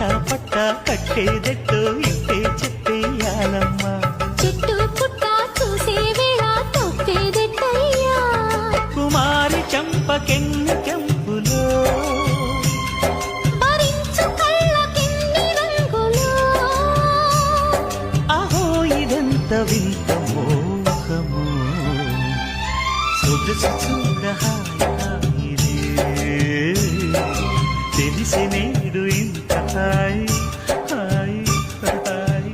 చెట్టా పట్ట కట్టేదెట్టో ఇట్టే చెప్పేయాలమ్మా చెట్టు పుట్ట చూసే వేళ తప్పేదెట్టయ్యా కుమారి చంపకెన్ని కెంపులో భరించు కళ్ళకెన్ని రంగులు. అహో ఇదెంత వింత మోహము. సొగసు చూడ తెలిసినే hai hai hai.